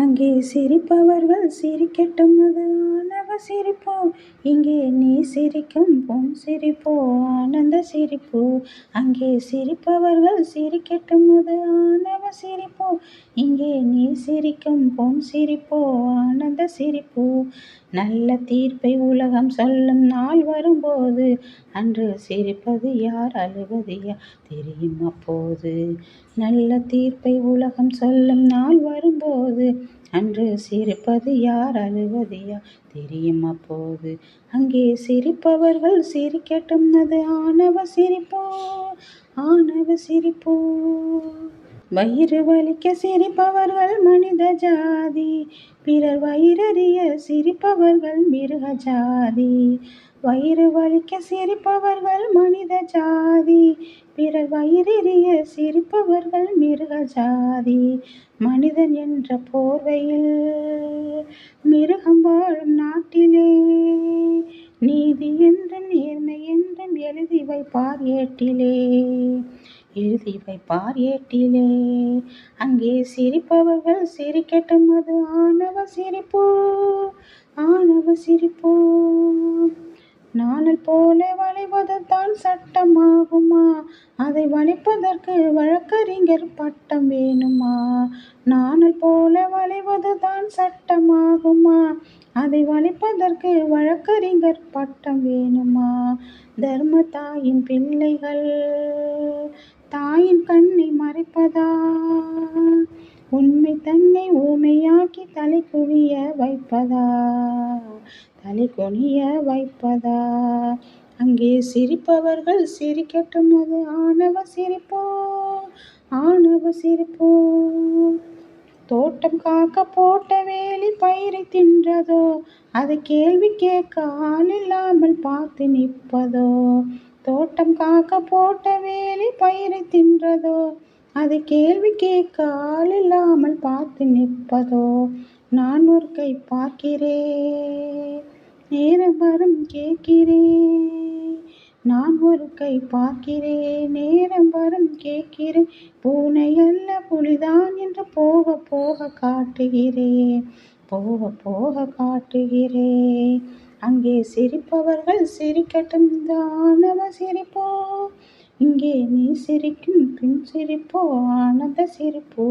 அங்கே சிரிப்பவர்கள் சிரிக்கட்டும் அது ஆணவ சிரிப்போ. இங்கே நீ சிரிக்கும் பொன் சிரிப்போ ஆனந்த சிரிப்பு. அங்கே சிரிப்பவர்கள் சிரிக்கட்டும் அது ஆணவ சிரிப்போ. இங்கே நீ சிரிக்கும் பொன் சிரிப்போ ஆனந்த சிரிப்பு. நல்ல தீர்ப்பை உலகம் சொல்லும் நாள் வரும்போது அன்று சிரிப்பது யார் அழுவது யார் தெரியும் அப்போது. நல்ல தீர்ப்பை உலகம் சொல்லும் நாள் வரும்போது அன்று சிரிப்பது யார் அழுவது யார் தெரியும் அப்போது அங்கே சிரிப்பவர்கள் சிரிக்கட்டும். அது ஆணவ சிரிப்போ? ஆணவ சிரிப்போ? வயிறு வலிக்க சிரிப்பவர்கள் மனித ஜாதி. பிறர் வயிறறிய சிரிப்பவர்கள் மிருக ஜாதி. வயிறு வலிக்க சிரிப்பவர்கள் மனித ஜாதி. பிறர் வயிறெறிய சிரிப்பவர்கள் மிருக ஜாதி. மனிதன் என்ற போர்வையில் மிருகம் வாழும் நாட்டிலே. நீதி என்றும் நேர்மை என்றும் எழுதி வைப்பார் ஏட்டிலே. எழுதி வைப்பார் ஏட்டிலே. அங்கே சிரிப்பவர்கள் சிரிக்கட்டும் அது ஆணவ சிரிப்போ. ஆணவ சிரிப்போ. நானல் போல வளைவது தான் சட்டமாகுமா? அதை வளைப்பதற்கு வழக்கறிஞர் பட்டம் வேணுமா? நானல் போல வளைவது தான் சட்டமாகுமா? அதை வளைப்பதற்கு வழக்கறிஞர் பட்டம் வேணுமா? தர்ம தாயின் பிள்ளைகள் தாயின் கண்ணை மறைப்பதா? உண்மை தன்னை ஊமையாக்கி தலை குவிய வைப்பதா? தலை கொனிய வைப்பதா? அங்கே சிரிப்பவர்கள் சிரிக்கட்டும் அது ஆணவ சிரிப்போ? ஆணவ சிரிப்போ? தோட்டம் காக்க போட்ட வேலி பயிரை தின்றதோ? அதை கேள்வி கேட்க ஆள் இல்லாமல் பார்த்து நிற்பதோ? தோட்டம் காக்க போட்ட வேலி பயிரை தின்றதோ? அதை கேள்வி கேட்க ஆள் இல்லாமல் பார்த்து நிற்பதோ? நான் ஒரு கை பார்க்கிறேன். வரும் கேட்கிறேன். நான் ஒரு கை பார்க்கிறேன் நேரம் வரும் கேட்கிறேன். பூனை அல்ல புலிதான் என்று போக போக காட்டுகிறேன். போக போக காட்டுகிறேன். அங்கே சிரிப்பவர்கள் சிரிக்கட்டும் தானவ சிரிப்போ? இங்கே நீ சிரிக்கும் பின் சிரிப்போ? ஆனந்த சிரிப்போ?